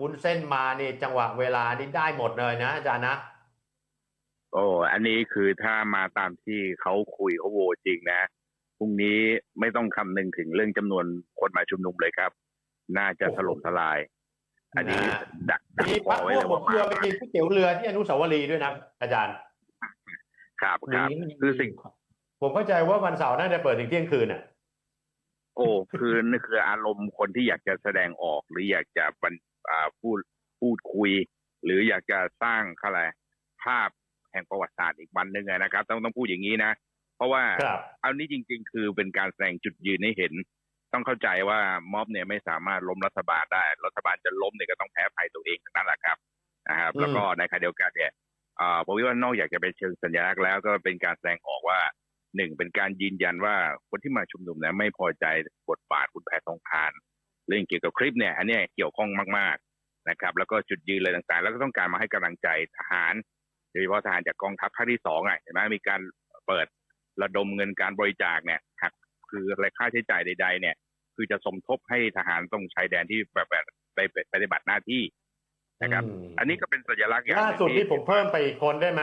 วุ้นเส้นมานี่จังหวะเวลานี่ได้หมดเลยนะอาจารย์นะโอ้อันนี้คือถ้ามาตามที่เขาคุยเขาโหวตจริงนะพรุ่งนี้ไม่ต้องคำนึงถึงเรื่องจำนวนคนมาชุมนุมเลยครับ น่าจะถล่มทลาย อันนี้นะดักดักมีคพัอกไว้พเลวกยหมดว่าเรือไปมากินก๋วยเตี๋ยวเรือที่อนุสาวรีย์ด้วยนะอาจารย์ครับครับคือสิ่ง ผมเข้าใจว่าวันเสาร์น่าจะเปิดถึงเที่ยงคืนอะ โอ้คือนี่คืออารมณ์คนที่อยากจะแสดงออกหรืออยากจะบรรอ่า พูดพูดคุย หรืออยากจะสร้างอะไรภาพแห่งประวัติศาสตร์อีกวันหนึ่งอะนะครับ ต้องต้องพูดอย่างนี้นะ เพราะว่าครับเอานี้จริง ๆ คือเป็นการแสดงจุดยืนให้เห็น ต้องเข้าใจว่าม็อบเนี่ยไม่สามารถล้มรัฐบาลได้ รัฐบาลจะล้มเนี่ยก็ต้องแพ้ภัยตัวเองทั้งนั้นแหละครับนะครับอืมแล้วก็ในขณะเดียวกันเนี่ยอ่าผมว่านอกจากจะเป็นเชิงสัญลักษณ์แล้วก็เป็นการแสดงออกว่าหนึ่งเป็นการยืนยันว่าคนที่มาชุมนุมเนี่ยไม่พอใจบทบาทคุณแพทองทาน เรื่องเกี่ยวกับคลิปเนี่ยอันเนี้ยเกี่ยวข้องมากๆนะครับ แล้วก็จุดยืนอะไรต่างๆ แล้วก็ต้องการมาให้กำลังใจทหารโดยเฉพาะทหารจากกองทัพภาคที่สองอะเห็นไหมมีการเปิดระดมเงินการบริจาคเนี่ยหักคืออะไรค่าใช้จ่ายใด ๆ เนี่ย คือจะสมทบให้ทหารตรงชายแดนที่แบบแบบไปไปปฏิบัติหน้าที่นะครับอืมอันนี้ก็เป็นสัญลักษณ์อย่างหล่านึ่งสุดที่ผมเพิ่มไปอีกคนได้ไหม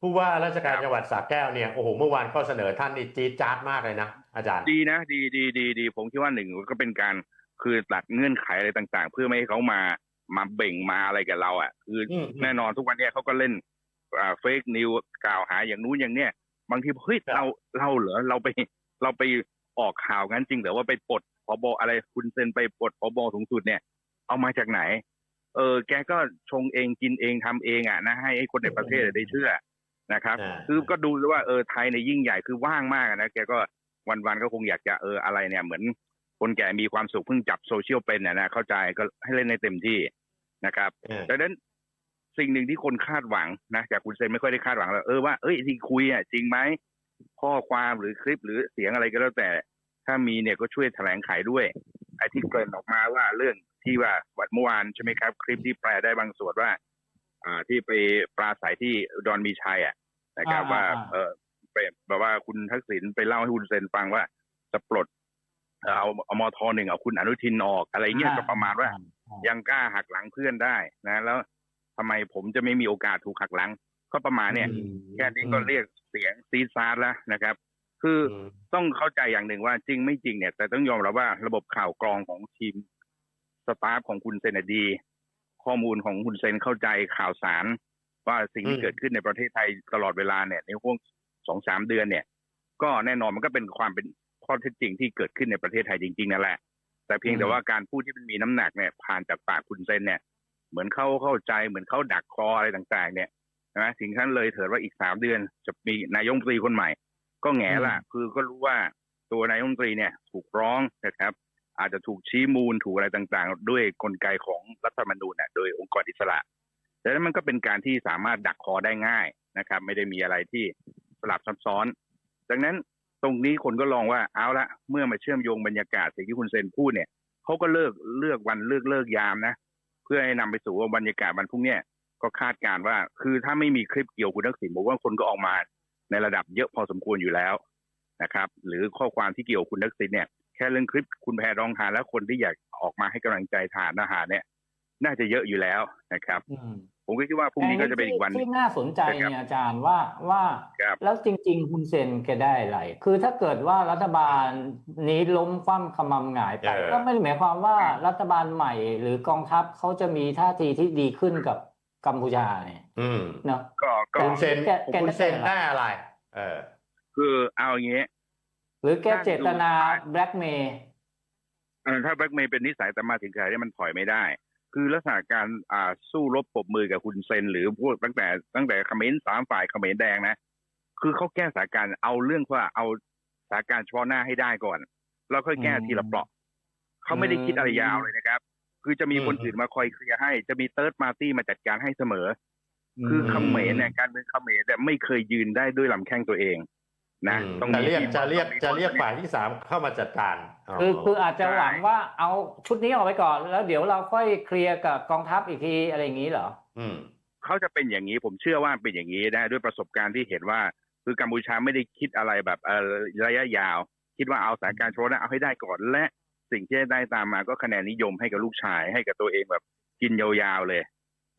ผู้ว่าราชการจังหวัดสระแก้วเนี่ยโอ้โหเมื่อวานข้อเสนอท่านนี่จี๊ดจ๊าดมากเลยนะอาจารย์ ดีนะ ดีดีดีดีผมคิดว่าหนึ่งก็เป็นการ คือตัดเงื่อนไขอะไรต่าง ๆ เพื่อไม่ให้เขามามาเบ่งมาอะไรกับเราอะคืออมแน่นอนทุกวันเนี้ยเขาก็เล่นอ่าเฟกนิวกล่าวหาอย่างนู้นอย่างเนี้ยบางทีเฮ้ยครับเราเราเหรอเราไปเราไปออกข่าวงั้นจริงเหรือว่าไปปลดพบอะไรคุณเซนไปปลดพบสูงสุดเนี่ย เอามาจากไหน เออ แกก็ชงเองกินเองทำเองอะนะให้ให้คนในประเทศได้เชื่อนะครับอ่าคือก็ดูว่าเออไทยในยยิ่งใหญ่คือว่างมากอะนะแกก็วันๆก็คงอยากจะเอออะไรเนี่ยเหมือน คนแก่มีความสุขเพิ่งจับโซเชียลเป็นนะนะเข้าใจก็ให้เล่นในเต็มที่นะครับเออดังนั้นสิ่งหนึ่งที่คนคาดหวังนะจากคุณเซนไม่ค่อยได้คาดหวังแล้วเออว่าเอ้ยที่คุยอะจริงไหมข้อความหรือคลิปหรือเสียงอะไรก็แล้วแต่ ถ้ามีเนี่ยก็ช่วยแถลงไขด้วยไอ้ที่เกริ่นออกมาว่าเรื่องที่ว่าวันเมื่อวานใช่ไหมครับ คลิปที่แปลได้บางส่วนว่า อ่าที่ไปปราศัยที่อุดอนมีชัยอะนะครับอ่าว่าอ่า เออไปแบบว่าคุณทักษิณไปเล่าให้คุณเซนฟังว่าจะปลด เอาเอามทหนึ่งเอาคุณอนุทินออกอะไรเงี้ยก็ประมาณว่า ยังกล้าหักหลังเพื่อนได้นะ แล้วทำไมผมจะไม่มีโอกาสถูกหักหลัง ก็ประมาณเนี่ยอืมแค่นี้ก็เรียกเสียงซีดซาร์แล้วนะครับ คือออืมต้องเข้าใจอย่างหนึ่งว่าจริงไม่จริงเนี่ย แต่ต้องยอมรับว่าระบบข่าวกรองของทีมสตาฟของคุณเซนนะดี ข้อมูลของคุณเซนเข้าใจข่าวสาร ว่าสิ่งที่อืมเกิดขึ้นในประเทศไทยตลอดเวลาเนี่ยในช่วงสองสามเดือนเนี่ย ก็แน่นอนมันก็เป็นความเป็น ข้อเท็จจริงที่เกิดขึ้นในประเทศไทยจริงๆนั่นแหละ แต่เพียงแต่ว่าการพูดที่มันมีน้ำหนักเนี่ยผ่านจากปากคุณเซนเนี่ย เหมือนเขาเข้าใจเหมือนเขาดักคออะไรต่างๆ เนี่ยนะถึงขั้นเลยเถิดว่าอีกสามเดือนจะมีนายกรัฐมนตรีคนใหม่ ก็แง่ละคือก็รู้ว่าตัวนายกรัฐมนตรีเนี่ยถูกร้องนะครับอาจจะถูกชี้มูลถูกอะไรต่างๆ ด้วยกลไกของรัฐธรรมนูญน่ะโดยองค์กรอิสระดังนั้นมันก็เป็นการที่สามารถดักคอได้ง่ายนะครับ ไม่ได้มีอะไรที่สลับซับซ้อน ดังนั้น ตรงนี้คนก็ลองว่าเอาละเมื่อมาเชื่อมโยงบรรยากาศสิ่งที่คุณเซนพูดเนี่ยเขาก็เลิกเลือกวันเลือกเลิกยามนะ เพื่อให้นำไปสู่ว่าบรรยากาศวันพรุ่งเนี้ยก็คาดการ์ว่า คือถ้าไม่มีคลิปเกี่ยวคุณทักษิณผมว่าคนก็ออกมาในระดับเยอะพอสมควรอยู่แล้วนะครับ หรือข้อความที่เกี่ยวคุณทักษิณเนี่ยแค่เรื่องคลิปคุณแพรรองทานแล้วคนที่อยากออกมาให้กำลังใจทานทหารเนี่ย น่าจะเยอะอยู่แล้วนะครับผมก็คิดว่าพรุ่งนี้ก็จะเป็นอีกวันหนึ่งที่น่าสนใจนะครับเนี่ยอาจารย์ว่าว่าครับแล้วจริงๆคุณเซนแกได้อะไร คือถ้าเกิดว่ารัฐบาลนี้ล้มคว่ำขมำหงายไปเออก็ไม่ได้หมายความว่ารัฐบาลใหม่หรือกองทัพเขาจะมีท่าทีที่ดีขึ้นกับกัมพูชาเนี่ยอืมเนาะก็ก็คุณเซนแกแกคุณเซนได้ได้อะไรอะไร เออ คือเอาอย่างเงี้ยหรือแกเจตนาแบล็กเมย์เอ่อถ้าแบล็กเมย์เป็นนิสัยแต่มาถึงใครเนี่ยมันถอยไม่ได้ คือลักษณะการอ่าสู้รบปรบมือกับคุณเซน หรือพวกตั้งแต่ตั้งแต่เขมรสามฝ่ายเขมรแดงนะ คือเขาแก้สถานการณ์เอาเรื่องว่าเอาสถานการณ์เฉพาะหน้าให้ได้ก่อน แล้วค่อยแก้ทีละเปราะเขาไม่ได้คิดอะไรยาวเลยนะครับ คือจะมีคนอื่นมาคอยเคลียร์ให้ จะมีเติร์ดมาตี้มาจัดการให้เสมอ คือเขมรเนี่ยการเมืองเขมรแต่ไม่เคยยืนได้ด้วยลำแข้งตัวเอง นะอืมต้องจะมีเรียกทีมจะเรียกต้องมีจะเรียกคนฝ่ายที่สามเข้ามาจัดการคือคืออาจจะหวังว่าเอาชุดนี้ออกไปก่อน แล้วเดี๋ยวเราค่อยเคลียร์กับกองทัพอีกทีอะไรอย่างนี้เหรออืมเขาจะเป็นอย่างนี้ผมเชื่อว่าเป็นอย่างนี้นะด้วยประสบการณ์ที่เห็นว่า คือกัมพูชาไม่ได้คิดอะไรแบบเออระยะยาว คิดว่าเอาสถานการณ์โชว์นะเอาให้ได้ก่อนและสิ่งที่ได้ตามมาก็คะแนนนิยมให้กับลูกชายให้กับตัวเองแบบกินยาวๆเลย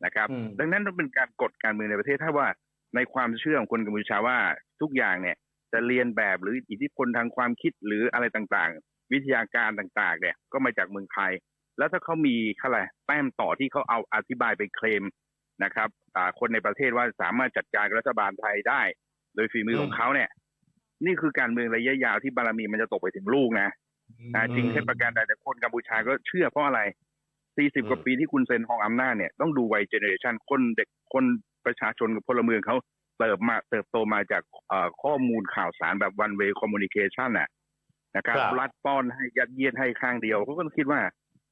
นะครับอืมดังนั้นต้องเป็นการกดการเมืองในประเทศถ้าว่าในความเชื่อของคนกัมพูชาว่าทุกอย่างเนี่ย จะเรียนแบบหรืออิทธิพลทางความคิดหรืออะไรต่างๆ วิทยาการต่างๆ เนี่ย ก็มาจากเมืองไทย แล้วถ้าเขามีอะไรแต้มต่อที่เขาเอาอธิบายไปเคลมนะครับอ่าคนในประเทศว่าสามารถจัดการกับรัฐบาลไทยได้ โดยฝีมือของเขาเนี่ย นี่คือการเมืองระยะยาวที่บารมีมันจะตกไปถึงลูกนะอ่าจริงเท็จประการใดแต่คนกัมพูชาก็เชื่อเพราะอะไร 40 กว่าปีที่คุณเซ็นของอำนาจเนี่ยต้องดูวัยเจเนอเรชันคนเด็กคนประชาชนกับพลเมืองเขา เติบมาเติบโตมาจากเอ่อข้อมูลข่าวสารแบบ one way communication น่ะนะครับครับรัดป้อนให้ยัดเยียดให้ข้างเดียวเขาก็คิดว่า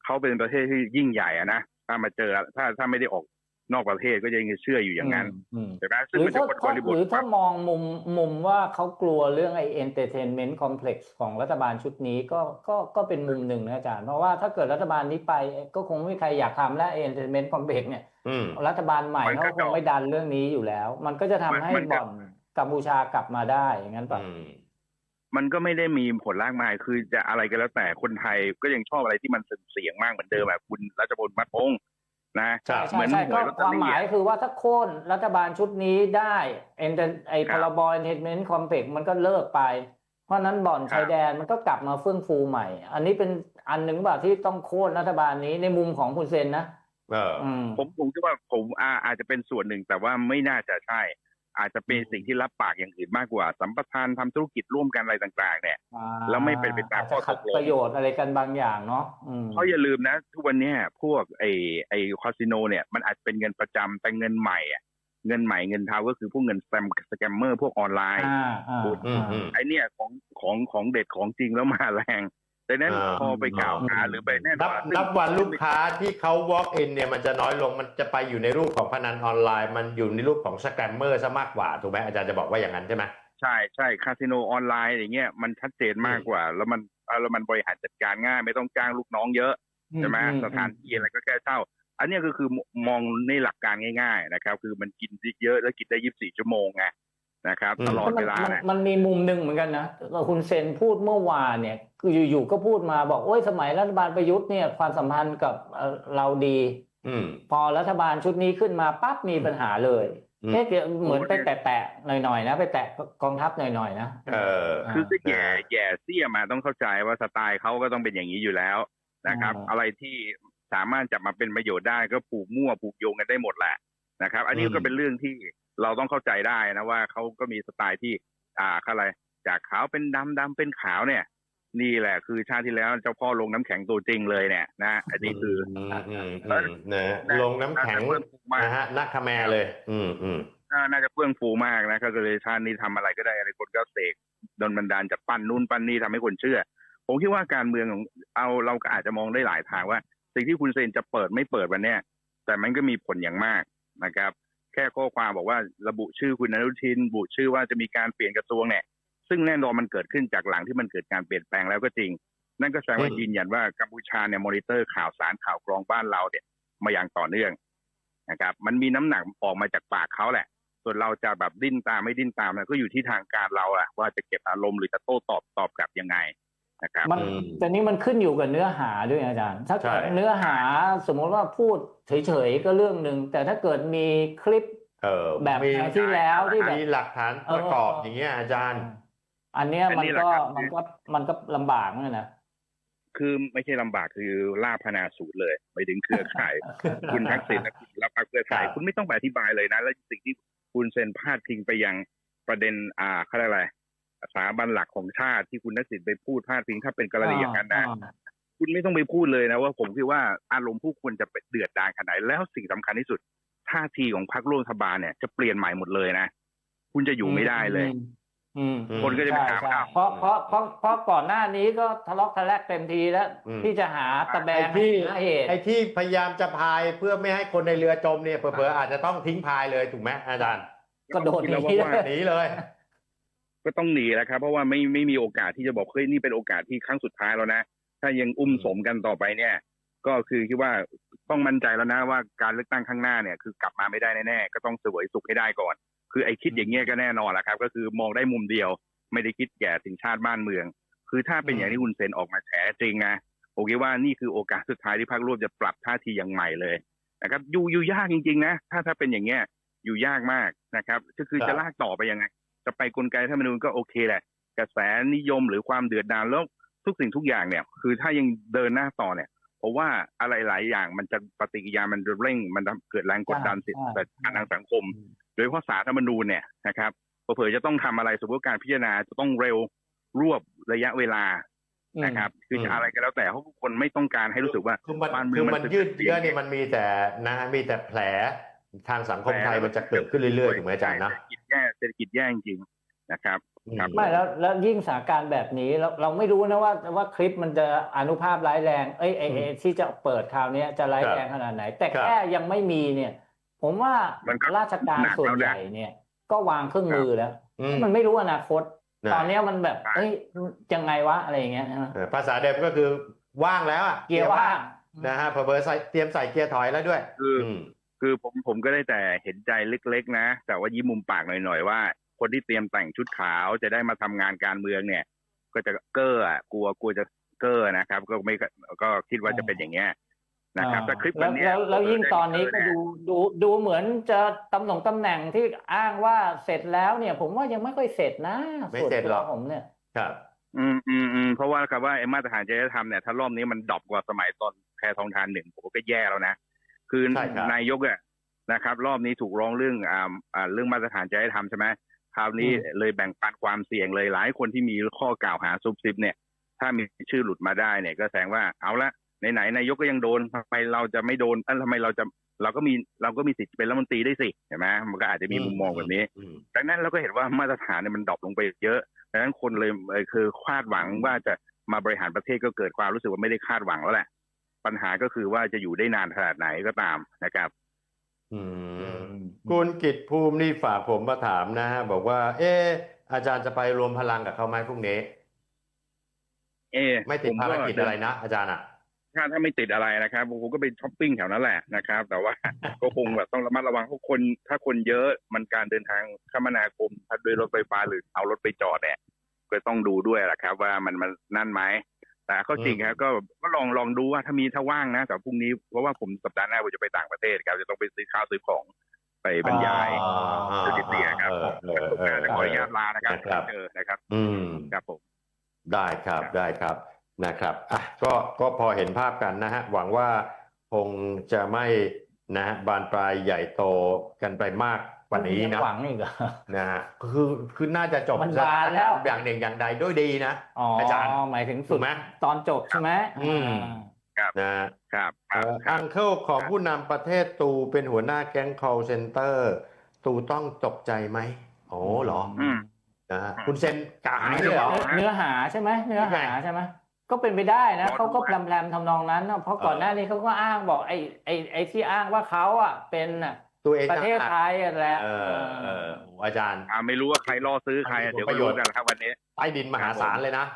เขาเป็นประเทศที่ยิ่งใหญ่อะนะถ้ามาเจอถ้าถ้าไม่ได้ออก นอกประเทศก็ยังเชื่ออยู่อย่างนั้นอืมใช่ไหมหซึ่งรือมันจะถ้ากดบถ้าริบหทรือถ้ามองมุมมุมว่าเขากลัวเรื่องไอ้ entertainment complex ของรัฐบาลชุดนี้ก็ก็ก็เป็นมุมหนึ่งนะอาจารย์ เพราะว่าถ้าเกิดรัฐบาลนี้ไปก็คงไม่มีใครอยากทำแล้ว entertainment complex เนี่ยอืมรัฐบาลใหม่มันก็เขาคงไม่ดันเรื่องนี้อยู่แล้ว มันก็จะทำให้มันก็บ่อนกัมพูชากลับมาได้อย่างนั้นป่ะอืมมันก็ไม่ได้มีผลลากมายคือจะอะไรก็แล้วแต่คนไทยก็ยังชอบอะไรที่มันเสียงมากเหมือนเดิมแบบคุณรัชพลมัดพงษ์ นะครับใช่เหมือนใช่หวก็ยลอตคเตอวามรี่หมายอะคือว่าถ้าโค่นรัฐบาลชุดนี้ได้เอ็นไอคพรับรบ entertainment complex มันก็เลิกไป เพราะฉะนั้นบ่อนครับชายแดนมันก็กลับมาเฟื่องฟูใหม่ อันนี้เป็นอันหนึ่งแบบที่ต้องโค่นรัฐบาลนี้ในมุมของคุณเซนนะเอออืมผมผมคิดว่าผมอาอาจจะเป็นส่วนหนึ่งแต่ว่าไม่น่าจะใช่ อาจจะเป็นสิ่งที่รับปากอย่างอื่นมากกว่า สัมปทานทำธุรกิจร่วมกันอะไรต่าง ๆ เนี่ยแล้วไม่เป็นไปตามข้อตกลงประโยชน์อะไรกันบางอย่างเนาะอืมเพราะอย่าลืมนะ ทุกวันเนี้ยพวกไอไอคาสิโนเนี่ยมันอาจจะเป็นเงินประจำแต่เงินใหม่อะเงินใหม่เงินเทาก็คือพวกเงินสแกมสแกมเมอร์พวกออนไลน์อ่าอ่าอืมอืมไอเนี่ยของของของเด็ดของจริงแล้วมาแรง แต่นั้นอ่าพอไปกล่าวหาหรือไปแน่นนัอบนนับวันลูกค้าที่เขา walk in เนี่ยมันจะน้อยลงมันจะไปอยู่ในรูปของพนันออนไลน์ มันอยู่ในรูปของสแกมเมอร์ซะมากกว่าถูกไหมอาจารย์จะบอกว่าอย่างนั้นใช่ไหมใช่ใช่คาสิโนออนไลน์อย่างเงี้ยมันชัดเจนมากกว่า แล้วมันแล้วมันบริหารจัดการง่ายไม่ต้องจ้างลูกน้องเยอะใช่ไหมอืสถานที่อะไรก็แค่เช่าอันเนี้ยก็คือมองในหลักการง่าย ๆ นะครับ คือมันกินเยอะแล้วกินได้ยี่สิบสี่ชั่วโมงไง นะครับอืมตลอดเวลามันเนี่ยมันมีมุมหนึ่งเหมือนกันนะคุณเซนพูดเมื่อวานเนี่ยคืออยู่ๆก็พูดมาบอกโอ้ยสมัยรัฐบาลประยุทธ์เนี่ยความสัมพันธ์กับเอ่อเราดี อืม พอรัฐบาลชุดนี้ขึ้นมาปั๊บมีปัญหาเลยอืม เอ๊ะเดี๋ยวเหมือนไปแตะๆหน่อยๆนะ ไปแตะกองทัพหน่อยๆนะ เออ คือก็แย่อ่าแย่เสี้ยมาต้องเข้าใจว่าสไตล์เขาก็ต้องเป็นอย่างนี้อยู่แล้วนะครับ อ่า อะไรที่สามารถจับมาเป็นประโยชน์ได้ก็ผูกมั่วผูกโยงกันได้หมดแหละนะครับ อันนี้อืม ก็เป็นเรื่องที่เราต้องเข้าใจได้นะว่าเขาก็มีสไตล์ที่ อ่าอะไร จากขาวเป็นดำดำเป็นขาวเนี่ย นี่แหละ คือชาติที่แล้วเจ้าพ่อลงน้ำแข็งตัวจริงเลยเนี่ย นะอันนี้คือมอืมอืมนะลงน้ำแข็งน่าจะเฟื่องฟูมากนะฮะนักขแมเลย อืมอืมน่าน่าจะเฟื่องฟูมากนะก็เลยชาตินี้ทำอะไรก็ได้อะไรคนก็เสกโดนบันดาลจากปั้นนู่นปั้นนี่ทำให้คนเชื่อ ผมคิดว่าการเมืองของเอาเราก็อาจจะมองได้หลายทางว่า สิ่งที่คุณเซนจะเปิดไม่เปิดวันเนี้ยแต่มันก็มีผลอย่างมากนะครับ แค่ข้อความบอกว่าระบุชื่อคุณอนุทินระบุชื่อว่าจะมีการเปลี่ยนกระทรวงเนี่ย ซึ่งแน่นอนมันเกิดขึ้นจากหลังที่มันเกิดการเปลี่ยนแปลงแล้วก็จริง นั่นก็แสดงว่าอืมยืนยันว่ากัมพูชาเนี่ยมอนิเตอร์ข่าวสารข่าวกรองบ้านเราเนี่ยมาอย่างต่อเนื่องนะครับ มันมีน้ำหนักออกมาจากปากเขาแหละ ส่วนเราจะแบบดิ้นตามไม่ดิ้นตามนะก็อยู่ที่ทางการเราอะว่าจะเก็บอารมณ์หรือจะโต้ตอบตอบกลับยังไง นะครับมันอืมแต่นี้มันขึ้นอยู่กับเนื้อหาด้วยอาจารย์ ถ้าใช่เนื้อหาสมมติว่าพูดเฉยๆก็เรื่องหนึ่งแต่ถ้าเกิดมีคลิปเออแบบมีครั้งที่แล้วที่แบบมีหลักฐานประกอบอย่างเงี้ยอาจารย์ อันเนี้ยอันมันนี้แหละก็ครับมันก็มันก็ลำบากเหมือนกันนะคือไม่ใช่ลำบากคือล่าพนาสูตรเลยไปถึงเครือข่าย คุณทักษิณและคุณรับพรรคเพื่อไทยครับคุณไม่ต้องไปอธิบายเลยนะ แล้วสิ่งที่คุณเซ็นพาดพิงไปยังประเด็นอ่าเขาเรียกอะไร สถาบันหลักของชาติที่คุณทักษิณไปพูดพาดพิงถ้าเป็นกรณีอย่างนั้นนะคุณไม่ต้องไปพูดเลยนะว่าผมคิดว่าอารมณ์ผู้คนจะเดือดดาลขนาดไหนแล้วสิ่งสำคัญที่สุดท่าทีของพรรคร่วมรัฐบาลเนี่ยจะเปลี่ยนใหม่หมดเลยนะ คุณจะอยู่ไม่ได้เลยอืมอืมอืมคนก็จะไปใช่ถามใช่อ้าวเพราะเพราะเพราะเพราะก่อนหน้านี้ก็ทะเลาะทะแลกเต็มทีแล้วอืมที่จะหาตะแบงไอ้ที่หาเหตุไอ้ที่พยายามจะพายเพื่อไม่ให้คนในเรือจมเนี่ยเผลอๆอาจจะต้องทิ้งพายเลยถูกไหมอาจารย์กระโดดหแล้วนีว่าหนีเลย ก็ต้องหนีแล้วครับ เพราะว่าไม่ไม่มีโอกาสที่จะบอกเฮ้ยนี่เป็นโอกาสที่ครั้งสุดท้ายแล้วนะ ถ้ายังอุ้มสมกันต่อไปเนี่ย ก็คือคิดว่าต้องมั่นใจแล้วนะว่าการเลือกตั้งข้างหน้าเนี่ยคือกลับมาไม่ได้แน่ๆก็ต้องเสวยสุขให้ได้ก่อน คือไอ้คิดอย่างเงี้ยก็แน่นอนแหละครับ ก็คือมองได้มุมเดียว ไม่ได้คิดแก่ถึงชาติบ้านเมือง คือถ้าเป็นอย่างที่คุณเซนออกมาแฉจริงนะผมคิดว่านี่คือโอกาสสุดท้ายที่พรรคร่วมจะปรับท่าทีอย่างใหม่เลยนะครับอยู่อยู่ยากจริงๆนะถ้าถ้าเป็นอย่างเงี้ยอยู่ยากมากนะครับก็คือจะลากต่อไปยังไง จะไปกลไกรัฐธรรมนูญก็โอเคแหละ กระแสนิยมหรือความเดือดดาลแล้วทุกสิ่งทุกอย่างเนี่ย คือถ้ายังเดินหน้าต่อเนี่ยเพราะว่าอะไรหลายอย่างมันจะปฏิกิริยามันจะเร่ง มันทำเกิดแรงกดดันสิทธิใช่ทางสังคม โดยเฉพาะสารรัฐธรรมนูญเนี่ยนะครับเผื่อๆจะต้องทำอะไรสมมติว่าการพิจารณาจะต้องเร็วรวบระยะเวลานะครับคืออืมจะอะไรก็แล้วแต่เพราะทุกคนไม่ต้องการให้รู้สึกว่าคือมันบ้านเมืองคือมันมันจะยืดเป็นเยื้ออย่างนี้นี่มันมีแต่นะมีแต่แผลทางสังคมไทยมันจะเกิดขึ้นเรื่อยๆถูกไหมอาจารย์นะเศรษฐกิจ แย่เศรษฐกิจแย่จริงๆนะครับครับไม่แล้วแล้วยิ่งสถานการณ์แบบนี้เราเราไม่รู้นะว่าว่าคลิปมันจะอนุภาพร้ายแรงเอ้ยไอ้ไอ้ที่จะเปิดคราวเนี้ยจะร้ายแรงขนาดไหน แต่ครับแค่ยังไม่มีเนี่ย ผมว่ามันก็ราชการหนักส่วนแล้วนะใหญ่เนี่ย ก็วางเครื่องมือแล้วอืมมันไม่รู้อนาคตนะตอนเนี้ยมันแบบใช่เอ้ยยังไงวะอะไรอย่างเงี้ยใช่ไหมเออภาษาเดิมก็คือว่างแล้วอะเกียร์ว่างนะฮะเผลอๆใส่เตรียมใส่เกียร์ถอยแล้วด้วยคือออืม คือผมผมก็ได้แต่เห็นใจเล็ก ๆ นะ แต่ว่ายิ้มมุมปากหน่อยๆว่า คนที่เตรียมแต่งชุดขาวจะได้มาทำงานการเมืองเนี่ย ก็จะเก้ออะกลัวกลัวจะเก้อนะครับ ก็ไม่ก็คิดว่าจะเป็นอย่างเงี้ยนะครับแต่คลิปแล้วัวนเนี้ยแล้วแล้วยิ่งตอนนี้ก็เยดูดูดูเหมือนจะตำแหน่งตำแหน่งที่อ้างว่าเสร็จแล้วเนี่ย ผมว่ายังไม่ค่อยเสร็จนะไม่เสร็จหรอกส่วนตัวผมเนี่ยครับอืมอืมอืมเพราะว่าครับว่าไอ้มาตรฐานจริยธรรมเนี่ยถ้ารอบนี้มันดรอปกว่าสมัยตอนแพรทองทานหนึ่งผมก็แย่แล้วนะ คือใช่ครับนายกอะนะครับ รอบนี้ถูกร้องเรื่องอ่าอ่าเรื่องมาตรฐานจริยธรรมใช่ไหมคราวนี้เลยแบ่งปันความเสี่ยงเลยหลายคนที่มีข้อกล่าวหาซุบซิบเนี่ย ถ้ามีชื่อหลุดมาได้เนี่ย ก็แสดงว่าเอาละไหนๆนายกก็ยังโดนทำไมเราจะไม่โดนเอ้าทำไมเราจะเราก็มีเราก็มีสิทธิ์เป็นรัฐมนตรีได้สิเห็นไหมมันก็อาจจะมีมุมมองแบบนี้อืมดังนั้นเราก็เห็นว่ามาตรฐานเนี่ยมันดรอปลงไปเยอะดังนั้นคนเลยเอ่อคือคาดหวังว่าจะมาบริหารประเทศก็เกิดความรู้สึกว่าไม่ได้คาดหวังแล้วแหละ ปัญหาก็คือว่าจะอยู่ได้นานขนาดไหนก็ตามนะครับ อืมคุณกิตภูมินี่ฝากผมมาถามนะฮะบอกว่า เอออาจารย์จะไปรวมพลังกับเขาไหมพรุ่งนี้ เอ๊ะไม่ติดผภารกิจอะไรนะอาจารย์อะถ้าถ้าไม่ติดอะไรนะครับผมก็ไปช้อปปิ้งแถวนั้นแหละนะครับ แต่ว่าก็คงแบบต้องระมัดระวังเพราะคน ถ้าคนเยอะมันการเดินทางคมนาคมถ้าด้วยรถไฟฟ้าหรือเอารถไปจอดเนี่ยก็ต้องดูด้วยแหละครับ ว่ามันมันนั่นไหม แต่ก็จริงครับก็ก็ลองลองดูว่าถ้ามีถ้าว่างนะแต่พรุ่งนี้เพราะว่าผมสัปดาห์หน้าผมจะไปต่างประเทศครับจะต้องไปซื้อข้าวซื้อของไปบรรยายอ๋อสถิติครับเออเออเออขออนุญาตลานะครับนะครับเจอนะครับ อืมครับผมได้ครับครับได้ครับนะครับอะก็ก็พอเห็นภาพกันนะฮะหวังว่าคงจะไม่นะฮะบานปลายใหญ่โตกันไปมาก กว่านี้ยังนะหวังอีกเหรอนะฮะคือคือน่าจะจบมันบานแล้วอย่างหนึ่งอย่างใดด้วยดีนะอ๋ออาจารย์หมายถึงถูสุดกไหมตอนจบใช่ไหมอืมอ่านะฮะครับครับครัอับงเคิลของผู้นำประเทศตูเป็นหัวหน้าแก๊ง call center ตูต้องตกใจไหมโอ้เหรออืมนะฮะคุณเซนกะหายไม่เลยเหรอได้บอกเนื้อหาใช่ไหมเนื้อหาใช่ไหมก็เป็นไปได้นะรอดูเขาก็ว่าแพรมๆทำนองนั้นนะเพราะก่อนหน้านี้เขาก็อ้างบอกไอ้ไอ้ไอ้ที่อ้างว่าเขาอะเป็นน่ะ ตัวเองประเทศไทยอะแหละเออเอออาจารย์ อ่าไม่รู้ว่าใครล่อซื้อใครอันนี้เดี๋ยวผลก็ประโยรู้ชน์กันครับวันนี้ใต้ดินมหาศาลเลยนะ